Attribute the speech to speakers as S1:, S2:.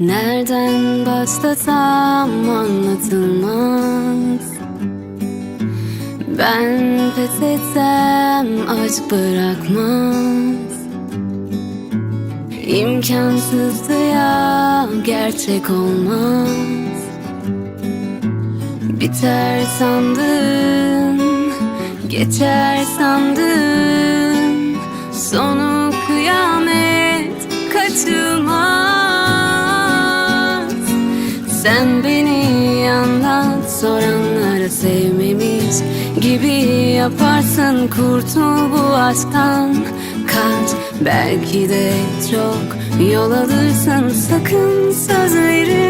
S1: Nereden başlasam anlatılmaz. Ben pes etsem aşk bırakmaz. İmkansızdı ya gerçek olmaz. Biter sandın, geçer sandın. Sonu kıyamet kaçılmaz Sen beni anlat soranlara sevmemiş gibi yaparsın. Kurtul bu aşktan kaç belki de çok Yol alırsın. Sakın söz verim